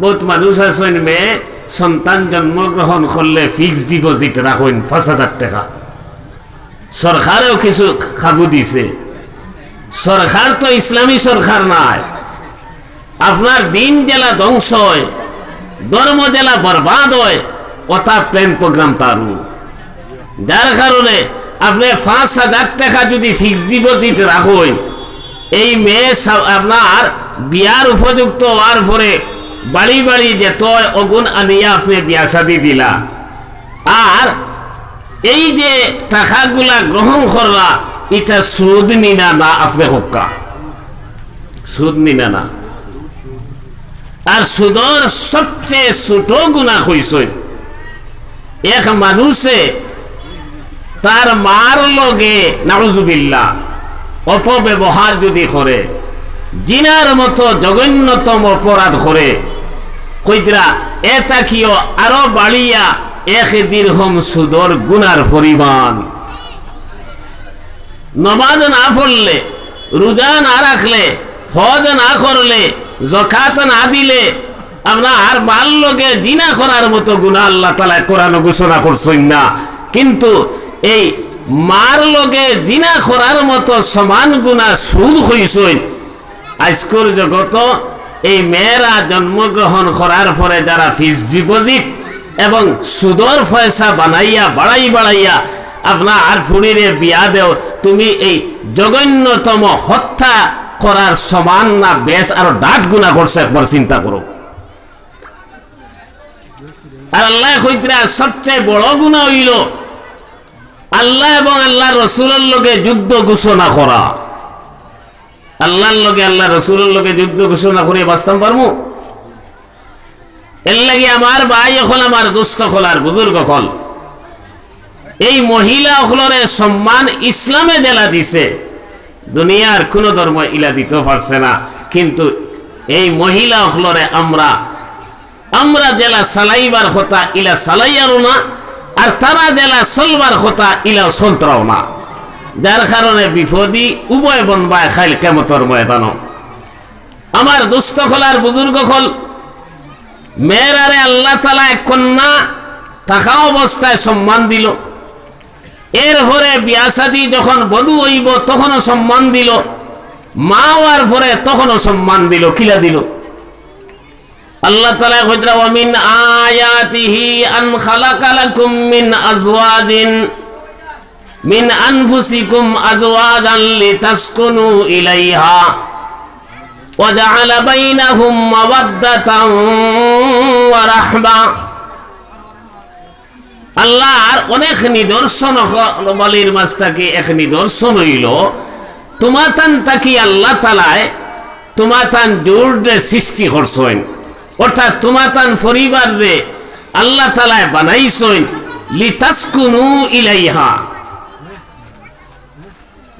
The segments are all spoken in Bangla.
বহুত মানুষ আছেন মেয়ে সন্তান জন্মগ্রহণ করলে ফিক্সড ডিপোজিট রাখুন পাঁচ হাজার টাকা। সরকারেও কিছু খাবু দিছে। সরকার তো ইসলামী সরকার নাই। আপনার দিন জেলা ধ্বংস হয় ধর্ম জেলা বরবাদ হয়, কথা প্ল্যান প্রোগ্রাম তারু যার কারণে আপনি পাঁচ হাজার টাকা যদি ফিক্সড ডিপোজিট রাখুন এই মেয়ে আপনার বিয়ার উপযুক্ত হওয়ার পরে বাড়ি বাড়ি যেত অগুন আনিয়া আপনি বিয়া শাদি দিলা। আর এই যে টাকাগুলা গ্রহণ করলা, এটা সুদ নিনা না আপনি হক্কা। সুদ নিনা না। আর সুদর সবচেয়ে ছোট গুণা হইসই এক মানুষে তার মার লগে নাউজুবিল্লা অপব্যবহার যদি করে, জিনার মতো জঘন্যতম অপরাধ করে কইতরা এটা কিও আরও বাড়িয়া এক দীর্ঘম সুদর গুনার পরিমাণ। নমাজ না পড়লে, রোজা না রাখলে, হজ না করলে জকাত না দিলে, আপনার মাল লোকে জিনা করার মতো গুণা আল্লাহ তালা কোরআন ঘোষণা করছেন না। কিন্তু এই মার লগে জিনা করার মতো সমান গুণা সুদ হইসইন আজকের জগত এই মেয়েরা জন্মগ্রহণ করার পরে যারা ফিক্স ডিপোজিট এবং সুদর পয়সা বানাইয়া, বাড়াই বাড়াইয়া আপনার আর ফুড়িরে বিয়া দেও, তুমি এই জঘন্যতম হত্যা করার সমান না বেশ আরও ডাট গুণা করছে, একবার চিন্তা করো। আর আল্লাহ কইতরা, সবচেয়ে বড় গুণা হইল আল্লাহ এবং আল্লাহ রসুলের লগে যুদ্ধ ঘোষণা করা। আল্লাহর লগে আল্লাহ, রসুলের লগে যুদ্ধ ঘোষণা করে বাঁচতাম পারব? এর লাগে আমার ভাই হল আমার দুস্থ হল আর বুজুর্গ হল এই মহিলা হলরে সম্মান ইসলামে জেলা দিছে। দুনিয়ার কোন ধর্ম ইলা দিতে পারছে না। কিন্তু এই মহিলা হলরে আমরা আমরা জেলা সালাইবার কথা ইলা সালাইয়ারও না, আর তারা জেলা চলবার কথা ইলা চলতরাও না। যার কারণে বিপদী উভয় বনবায় খাইল কেমতর ময়দান আমার দুস্থ খোলার বুজুর্গ খল মেয়েরারে আল্লাহ তালা এক কন্যা থাকা অবস্থায় সম্মান দিল। এরপরে বিয়াসাদি যখন বধু হইব তখনও সম্মান দিল। মা হওয়ার পরে তখনও সম্মান দিল, কিলা দিল। আল্লাহ তালা ওয়ামিন আয়াতিহি আন খালাকা লাকুম মিন আজওয়াজিন। মিন আনফুসিকুম আজওয়াজান লিতাসকুনু ইলাইহা ওয়া জাআলা বাইনাহুম মাওয়াদ্দাতান ওয়া রাহমা। আল্লাহর অনেক নিদর্শন বলির মাছ থেকে এক নিদর্শন হইল, তোমাতান তাকি আল্লাহ তালায় তোমাতান জোরে সৃষ্টি করছেন, অর্থাৎ তোমাতান পরিবার রে আল্লাহ তালায় বানাইছেন লিতাসকুনু ইলাইহা।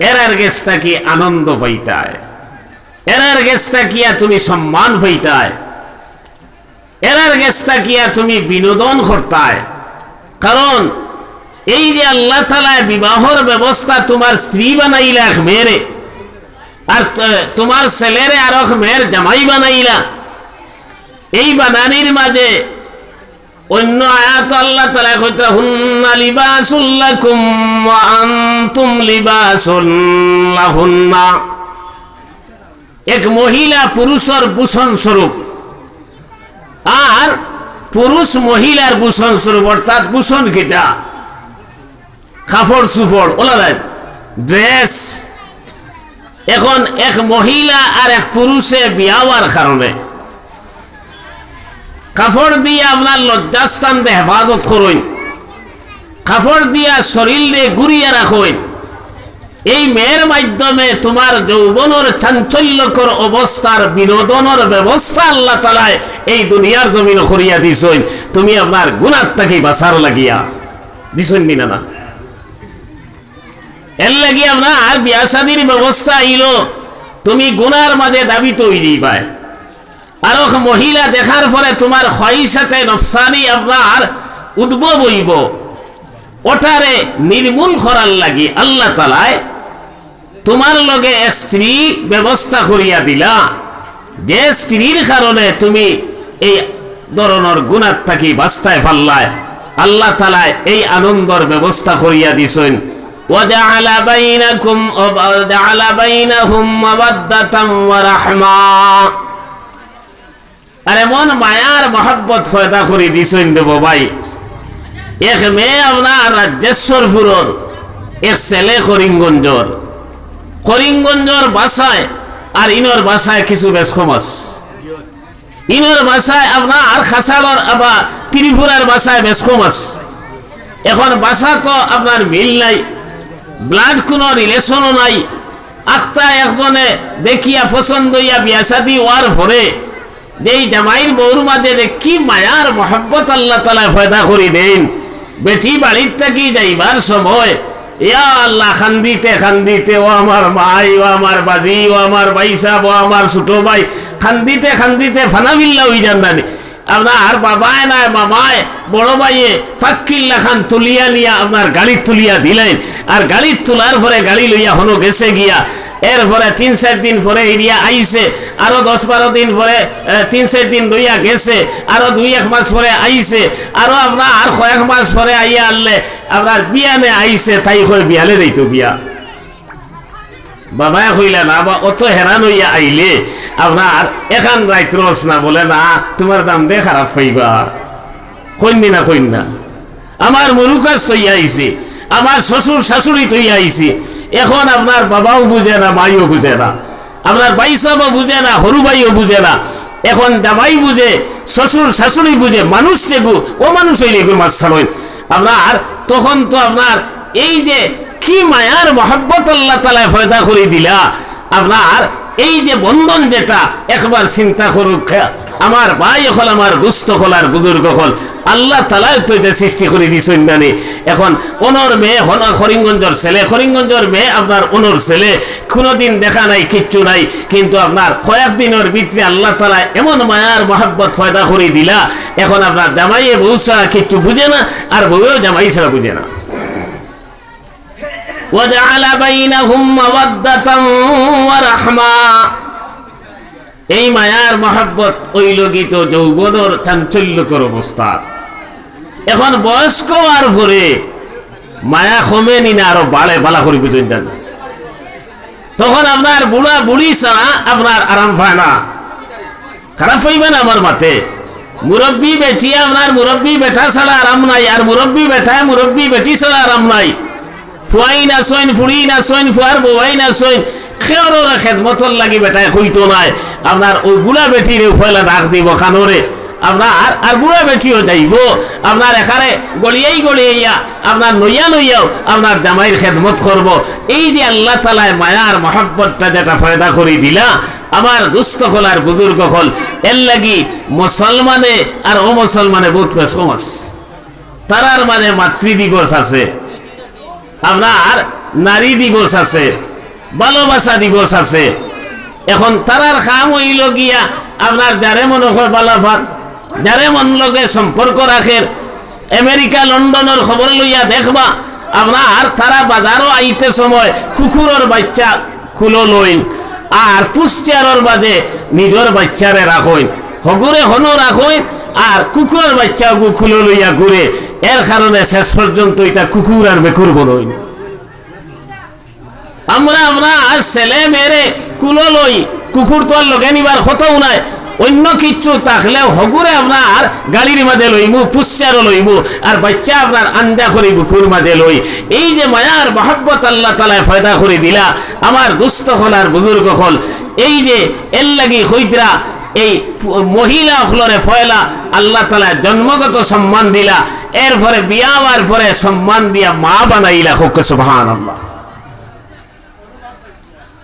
এরার গেছ তাকি আনন্দ পাইতায় এরার গেছ তাকিয়া তুমি সম্মান পাইতায় এরার গেছ তাকিয়া তুমি বিনোদন করতায় কারণ এই যে আল্লাহ তালায় বিবাহর ব্যবস্থা তোমার স্ত্রী বানাইলা মেয়েরে, আর তোমার ছেলেরে আর মেয়ের জামাই বানাইলা, এই বানানির মাঝে অন্য আয়াত আল্লাহ তালা কইতা হুন্না লিবাসুল্লাকুম ওয়া আনতুম লিবাসুল্লাহুন্না এক মহিলা পুরুষের ভূষণ স্বরূপ। আর পুরুষ মহিলার ভূষণ স্বরূপ, অর্থাৎ ভূষণ কিটা? কাপড় সুপড়, ওলা যায় ড্রেস। এখন এক মহিলা আর এক পুরুষে বিয়া হওয়ার কারণে কাপড় দিয়ে আপনার লজ্জাস্থান হেফাজত করুন কাপড় দিয়া শরীর গুড়িয়ে রাখুন এই মেয়ের মাধ্যমে তোমার যৌবনের চাঞ্চল্যকর অবস্থার বিনোদনের ব্যবস্থা আল্লাহ তালায় এই দুনিয়ার জমিন করিয়া দিছইন তুমি আপনার গুণার তাকে বাসার লাগিয়া। দিছইন বিনা না এর লাগি আপনার বিয়া শাদির ব্যবস্থা আইল তুমি গুনার মাঝে দাবি তৈরি পায়। আর এক মহিলা দেখার পরে তোমার সাথে নফসানি আপনার উদ্ভব হইব ওটারে নির্মূল করার লাগি আল্লাহ তালায় তোমার লগে এক স্ত্রী ব্যবস্থা করিয়া দিলা যে স্ত্রীর কারণে তুমি এই ধরনের গুণার থাকি বাস্তায় ফাল্লায় আল্লাহ তালায় এই আনন্দর ব্যবস্থা করিয়া দিছেন وجعل بينكم وجعل بينهم مودة ورحمة আর এমন মায়ার মহাব্বত ফয়দা করে দিছেন দেব ভাই এক মেয়ে আপনার রাজ্যেশ্বরপুরর এক ছেলে করিমগঞ্জর। করিমগঞ্জর বাসায় আর ইনর বাসায় কিছু বেশ কমাস ইনর বাসায় আপনার খাসালর আবার ত্রিপুরার বাসায় বেশ এখন বাসা তো আপনার মিল নাই ব্লাড কোনো রিলেশনও নাই। আখতা একজনে দেখিয়া পছন্দ হইয়া বিয়া শাদি হওয়ার পরে যেই জামাইর বউর মাঝে যে কি মায়ার মহব্বত আল্লাহ তালা ফয়দা করে দেন। বেটি বাড়ির থাকি যাইবার সময়, ইয়া আল্লাহ খান্দিতে খান্দিতে, ও আমার মাই ও আমার বাজি, ও আমার বাইসা ও আমার ছোট ভাই, খান্দিতে খান্দিতে ফানাবিল্লা যান নানি। আপনার বাবায় নাই মামায়, বড় ভাইয়ে ফাক্কিল্লা খান তুলিয়া নিয়া আপনার গাড়ি তুলিয়া দিলেন। আর গাড়ি তোলার পরে গাড়ি লইয়া হনো গেছে গিয়া, এরপরে তিন চার দিন পরে এরিয়া আইছে আরও দশ বারো দিন পরে তিন চার দিন লইয়া গেছে, আরও দুই এক মাস পরে আইছে, আরও আপনার আর কয়েক মাস পরে আইয়া আনলে আপনার বিয়ানে আইছে, তাই কয় বিয়ালে যাইতো বিয়া। বাবায় কইলে, না, বা, অত হেরান হইয়া আইলে, আপনার এখান রাইত রস না, বলে, না, তোমার দাম দিয়ে খারাপ পাইবা কইনি না, কইন না। আমার মরুকাজ তৈয়া আইছে, আমার শ্বশুর শাশুড়ি তৈয়া আইছে, এখন আপনার বাবাও বুঝে না, মাইও বুঝে না। আপনার বাইসাবও বুঝে না হরু ভাইও বুঝে না। এখন জামাই বুঝে, শ্বশুর শাশুড়ি বুঝে, মানুষ যেগু ও মানুষ হইলে এগুলো মাছ ছাড়েন। আপনার তখন তো আপনার এই যে কি মায়ার মহাব্বত আল্লাহ তালায় ফয়দা করে দিলা। আপনার এই যে বন্ধন যেটা, একবার চিন্তা করুক আমার ভাই হল, আমার দুস্থ হল, আর বুজুর্গ হল। আল্লাহ তালায় তো এটা সৃষ্টি করে দিছেন মানে এখন অনর মেয়ে হন হরিঙ্গঞ্জর ছেলে হরিঙ্গঞ্জর মেয়ে আপনার অনর ছেলে কোনোদিন দেখা নাই কিচ্ছু নাই কিন্তু আপনার কয়েকদিনের ভিতরে আল্লাহ তালা এমন মায়ার মহাব্বত ফয়দা করে দিলা এখন আপনার জামাইয়ে বউ ছাড়া কিচ্ছু বুঝে না আর বউও জামাই ছাড়া বুঝে না وجعل بينهم مودة ورحمة এই মায়ার মহাব্বত ওই লগিত যৌবনর চাঞ্চল্যকর অবস্থা। এখন বয়স্ক আর ভরে মায়া কমে নি না আরও বাড়ে, বালা করি বুঝুন দেন। তখন আপনার বুড়া বুড়ি ছাড়া আপনার আরাম পায় না। খারাপ হইবে না আমার মাতে। মুরব্বী বেটি আপনার মুরব্বী বেটা ছাড়া আরাম নাই, আর মুরব্বী বেটায় মুরব্বী বেটি ছাড়া আরাম নাই। ফুয়াই না সইন, ফুড়ি না সইন, ফুয়ার বউয়াই না সইন খেয়র খেদমতর লাগি বেটায় হইতো নাই। আপনার ওই বুড়া বেটির উফয়লা ডাক দিব খানোরে। আপনার আর বুড়া বেটিও যাইব। আপনার এখানে গলিয়াই গলিয়াইয়া, আপনার নইয়া নইয়াও আপনার জামাইয়ের খেদমত করব। এই যে আল্লাহ তালায় মায়ার মহাব্বতটা যেটা ফয়দা করে দিলা, আমার দুস্থ হল আর বুজুর্গ হল। এর লাগি মুসলমানে আর ও মুসলমানে বহুত আছে তারার মাঝে মাতৃ দিবস আছে। আপনার নারী দিবস আছে। ভালোবাসা দিবস আছে। এখন তারার খাম হইল গিয়া আপনার যারে মনে হয় বালাফান যারে মন লগে সম্পর্ক রাখে আমেরিকা, লন্ডনের খবর লইয়া দেখবা, আপনার তারা বাজারও আইতে সময় কুকুরের বাচ্চা খুলো লইন, আর পুষ্টিয়ারর বাদে নিজের বাচ্চারে রাখইন। হগুরে হনো রাখইন, আর কুকুরের বাচ্চা গু খুলো লইয়া ঘুরে, এর কারণে শেষ পর্যন্ত এটা কুকুর আর বেকুর বনইন আমরা আমরা আর ছেলে মেরে কুলো লই কুকুর তো আর লগে নিবার কথাও নাই। অন্য কিচ্ছু থাকলেও হগুরে আপনার গাড়ির মাঝে লইমু পুষ্যারও লইমু আর বাচ্চা আপনার আন্দা করি বুকুর মাঝে লই এই যে মায়ার মহাব্বত আল্লাহ তালায় ফয়দা করে দিলা আমার দুস্থ হল আর বুজুর্গ হল এই যে এর লাগি হইতরা এই মহিলা হলরে ফয়লা আল্লাহ তালা জন্মগত সম্মান দিলা এরপরে বিয়া হওয়ার পরে সম্মান দিয়া মা বানাইলা হোক সুবহান আল্লাহ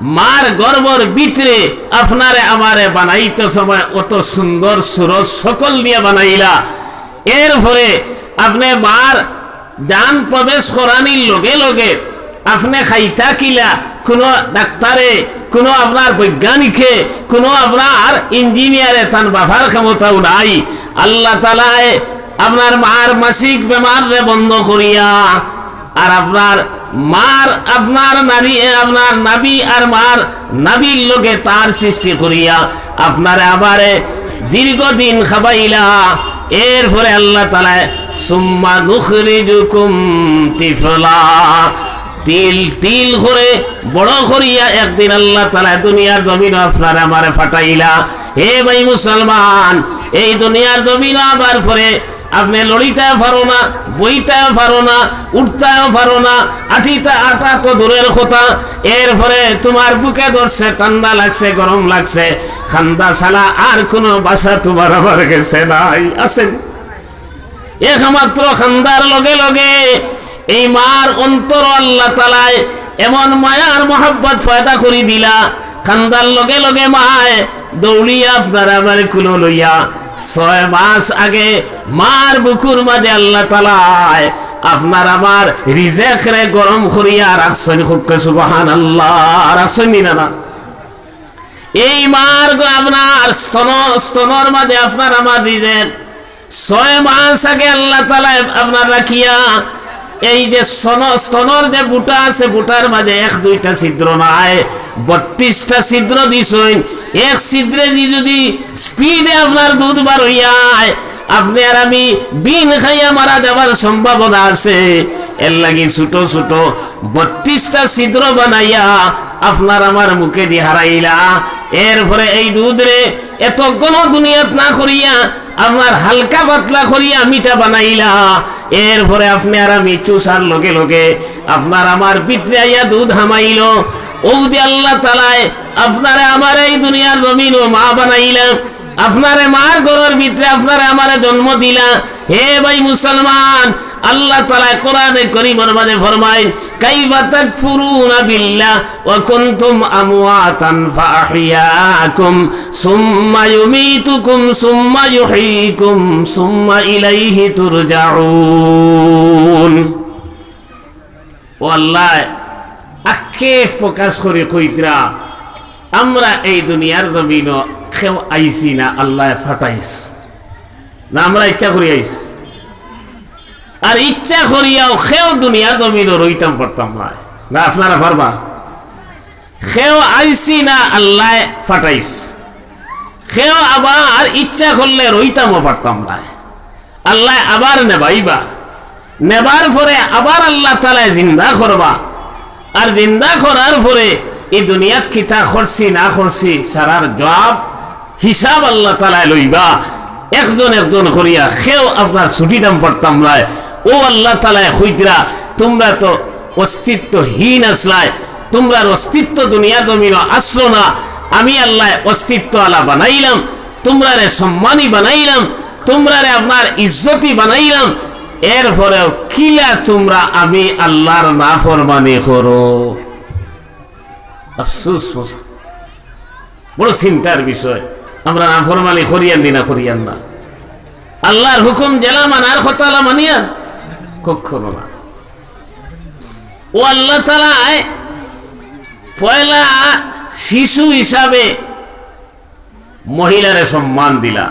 মার গর্বর ভিতরে আপনারে আমারে বানাইতে সময় অত সুন্দর সুরজ সকল দিয়ে বানাইলা। এর এরপরে আপনি মার যান প্রবেশ করানির লগে লগে আপনি খাইতা কিলা, কোনো ডাক্তারে, কোনো আপনার বৈজ্ঞানিকে, কোনো আপনার ইঞ্জিনিয়ারে তান বাবার ক্ষমতাও নাই। আল্লাহ তালায় আপনার মার মাসিক বেমার বন্ধ করিয়া আর আপনার মার আপনার নারী, আপনার নাবি আর মার নাবির লোকে তার সৃষ্টি করিয়া আপনার আবারে দীর্ঘদিন খাবাইলা। এরপরে আল্লাহ তালায় সুম্মা নুখরিজুকুম তিফলা। তিল তিল করে বড় করিয়া একদিন আল্লাহ তালা দুনিয়ার জমিন আপনার আমারে ফাটাইলা। হে ভাই মুসলমান, এই দুনিয়ার জমিন আবার পরে আপনি লড়িতে পারো না। বইতে পারো না উঠতে পারো না আঠিতে আটা তো দূরের কথা। এরপরে তোমার বুকে ধরছে, ঠান্ডা লাগছে, গরম লাগছে। খান্দা ছাড়া আর কোনো বাসা তোমার আমার গেছে নাই। আছেন একমাত্র খান্দার লগে লগে এই মার অন্তর আল্লাহ তালায় এমন মায়ার মোহাব্বত পয়দা করি দিলা। খান্দার লগে লগে মায় দৌড়িয়া আপনার আমার কুলো লইয়া। ছয় মাস আগে মার বুকুর মাঝে আল্লাহ তালায় আপনার আমার রিজেক রে গরম করিয়া রাখছেন। খুবকে সুবাহান আল্লাহ রাখছেন না এই মার আপনার স্তন, স্তনর মাঝে আপনার আমার রিজেক। ছয় মাস আগে আল্লাহ তালা আপনার রাখিয়া এই যে স্তন, স্তনর যে বুটা আছে, বুটার মাঝে এক, দুইটা ছিদ্র নাই, বত্রিশটা ছিদ্র দিছইন এক ছিদ্রে যদি স্পিডে আপনার দুধ বার হইয়ায় আপনি আর আমি বিন খাইয়া মারা যাবার সম্ভাবনা আছে। এর লাগি ছোট ছোট বত্রিশটা ছিদ্র বানাইয়া আপনার আমার মুখে দিয়ে হারাইলা। এরপরে এই দুধ রে এত কোন দুনিয়াত না করিয়া আপনার হালকা পাতলা করিয়া মিঠা বানাইলা। এরপরে আপনি আর আমি চুষার লগে লগে আপনার আমার পিতরে আইয়া দুধ হামাইল। ও যে আল্লাহ তালায় আপনারে আমার এই দুনিয়ার জমিন ও মা বানাইলা। আপনারে মার গরর ভিতরে আপনারে আমারে জন্ম দিলা। হে ভাই মুসলমান, আল্লাহ তালা কোরআনে করিমের মাঝে ফরমাইন, কাইফা তাকফুরুনা বিল্লাহ ওয়া কুনতুম আমওয়াতান ফাআহইয়াকুম সুম্মা ইউমীতুকুম, সুম্মা ইউহয়ীকুম সুম্মা ইলাইহি তুরজাউন। ও আল্লাহ আকে প্রকাশ করে কইতরা আমরা এই দুনিয়ার জমিন কেউ আইসি না, আল্লাহ ফাটাইস। না, আমরা ইচ্ছা করি আইস। আর ইচ্ছা করিয়াও সেও দুনিয়ার জমিন রইতাম পারতাম না। না, আপনারা পারবা? সেও আইসি না, আল্লাহ ফাটাইস। সেও আবার ইচ্ছা করলে রইতামও পারতাম না। আল্লাহ আবার নেবাইবা। নেবার পরে আবার আল্লাহ তালায় জিন্দা করবা। আর জিন্দা করার পরে এই দুনিয়াত কিতা করছি না করছি সারার জবাব হিসাব আল্লাহ তালায় লইবা। একজন একজন করিয়া সেও আপনার ছুটি দাম পড়তাম নয় ও আল্লাহ তালায় হইতরা তোমরা তো অস্তিত্বহীন আসলায় তোমরার অস্তিত্ব দুনিয়া জমিন আসলো না। আমি আল্লাহ অস্তিত্ব আলা বানাইলাম, তোমরারে সম্মানী বানাইলাম, তোমরারে আপনার ইজ্জতি বানাইলাম। এরপরেও কিলা তোমরা আমি আল্লাহর নাফরমানি করো? আফসুস বড় চিন্তার বিষয়। আমরা নাফরমানি করিয়ান দিনা করিয়ান না। আল্লাহর হুকুম জেলা মানার খতালা মানিয়ান কখনো না। ও আল্লাহ তালায় পয়লা শিশু হিসাবে মহিলারে সম্মান দিলা।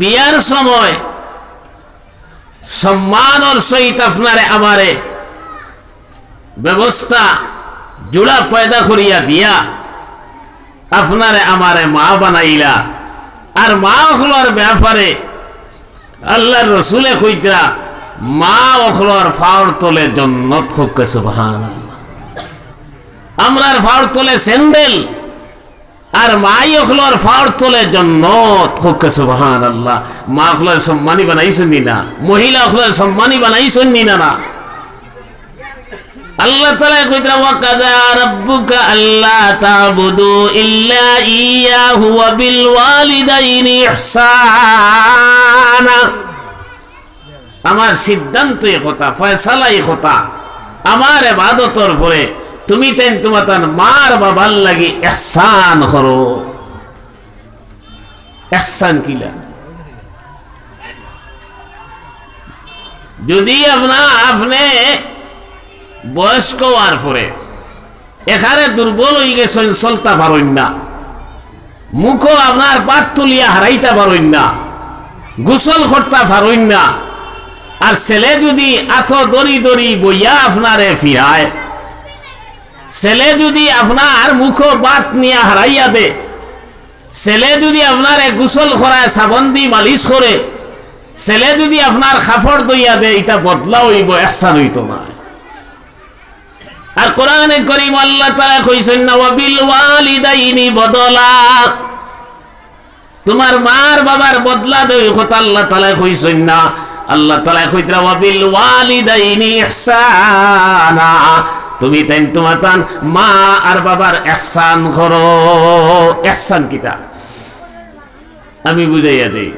বিয়ার সময় সম্মানর সহিত আপনারে আমারে ব্যবস্থা জোড়া পয়দা করিয়া দিয়া আপনারে আমারে মা বানাইলা। আর মা অখলার ব্যাপারে আল্লাহর রসুলে কইতরা, মা অখলার ফাওর তোলে জন্নত খুবকে সুবহান আমরার ফাওর তোলে স্যান্ডেল, আর মাই অখলার ফাওর তোলে জন্নত খুবকে সুবহান আল্লাহ মা অখলার সম্মানী বানাইছেন না মহিলা অখলার সম্মানী বানাইছেন না না? আল্লাহ তালা কইতরা ওয়াকাদা রাব্বুকা আল্লা তা'বুদু ইল্লা ইয়াহু ওয়া বিল ওয়ালিদাইনি ইহসানা। আমার সিদ্ধান্ত এ কথা ফয়সালা এ কথা। আমার এবাদতর পরে তুমি তেন তোমার মার বাবার লাগি এহসান করো। এহসান কিলা যদি আপনা আপনি বয়স্ক হওয়ার পরে। এখানে দুর্বল হয়ে গেছেন চলতা পারেন না। মুখও আপনার পাত তুলিয়া হারাইতে পারেন না। গোসল করতে পারেন না। আর ছেলে যদি আথ দড়ি দড়ি বইয়া আপনারে ফিরায়, ছেলে যদি আপনার মুখ বাত নিয়ে হারাইয়া দে, ছেলে যদি আপনার গোসল করায় সাবন দি মালিশ করে, ছেলে যদি আপনার খাফড় দইয়া দে এটা বদলা হইব এসান হইত না। আর কোরআনে করিম আল্লাহ তাআলা কইছেন না ওয়াবিল ওয়ালিদাইনি বদলা। তোমার মার বাবার বদলা দেই কথা আল্লাহ তাআলা কইছেন না। আল্লাহ তাআলা কইতরা ওয়াবিল ওয়ালিদাইনি ইহসানা। তুমি তাই তোমার তান মা আর বাবার ইহসান করো। ইহসান কিটা? আমি বুঝাইয়া দেই।